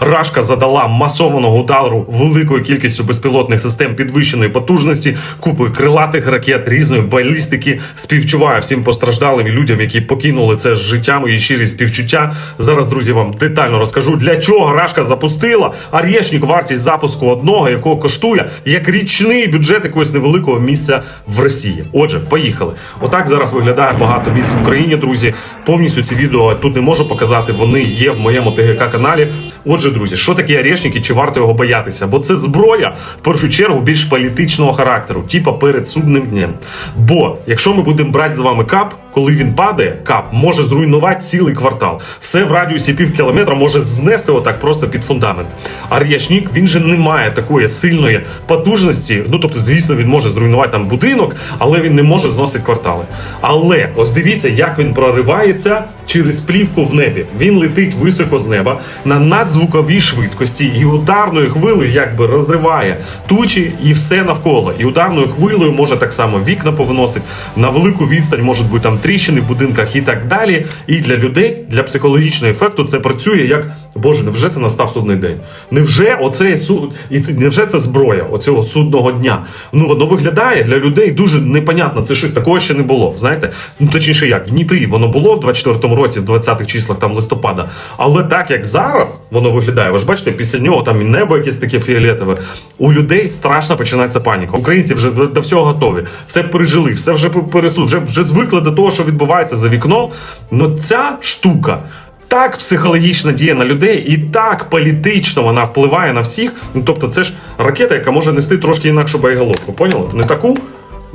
Рашка задала масованого удару великою кількістю безпілотних систем підвищеної потужності, купою крилатих ракет, різної балістики. Співчуваю всім постраждалим і людям, які покинули це з життям і щирі співчуття. Зараз, друзі, вам детально розкажу, для чого Рашка запустила Арєшнік, вартість запуску одного, якого коштує як річний бюджет якогось невеликого місця в Росії. Отже, поїхали. Отак зараз виглядає багато місць в Україні, друзі. Повністю ці відео тут не можу показати. Вони є в моєму ТГК каналі. Отже, друзі, що таке Орешник і чи варто його боятися? Бо це зброя в першу чергу більш політичного характеру, типа перед судним днем. Бо якщо ми будемо брати з вами кап, коли він падає, кап може зруйнувати цілий квартал. Все в радіусі пів кілометра може знести отак просто під фундамент. А Рєшнік, він же не має такої сильної потужності. Ну тобто, звісно, він може зруйнувати там будинок, але він не може зносити квартали. Але ось дивіться, як він проривається через плівку в небі. Він летить високо з неба на надзвуковій швидкості і ударною хвилею якби розриває тучі і все навколо. І ударною хвилею може так само вікна повиносить на велику відстань, можуть бути там тріщини в будинках і так далі. І для людей, для психологічного ефекту, це працює як Боже, невже це настав судний день? Невже оцей суд і невже це зброя оцього судного дня? Ну воно виглядає для людей дуже непонятно. Це щось такого ще не було. Знаєте, ну точніше, як в Дніпрі воно було в 24-му році, в 20-х числах там листопада. Але так як зараз воно виглядає, ви ж бачите, після нього там і небо якесь таке фіолетове. У людей страшно починається паніка. Українці вже до, всього готові, все пережили, все вже переслу, вже, вже звикли до того, що відбувається за вікном. Но ця штука. Так психологічно діє на людей, і так політично вона впливає на всіх. Ну тобто, це ж ракета, яка може нести трошки інакшу боєголовку. Поняли? Не таку,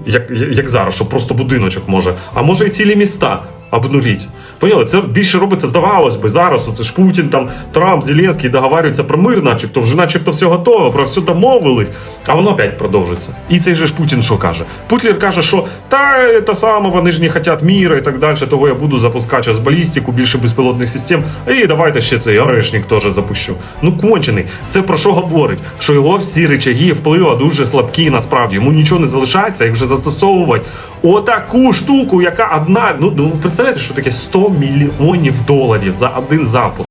як, як зараз, що просто будиночок може, а може і цілі міста обнуліть. Поняли? Це більше робиться, здавалось би, зараз. Це ж Путін, там, Трамп, Зеленський договарюються про мир, начебто, вже начебто все готово, про все домовились, а воно опять продовжиться. І цей же ж Путін що каже? Путлер каже, що та це саме, вони ж не хочуть міра і так далі, того я буду запускати зараз балістику, більше безпілотних систем. І давайте ще цей орешник теж запущу. Ну кончений. Це про що говорить? Що його всі речаги впливу дуже слабкі насправді. Йому нічого не залишається, як вже застосовувати отаку штуку, яка одна. Ну, ну представляєте, що таке 100 мільйонів доларів за один запуск.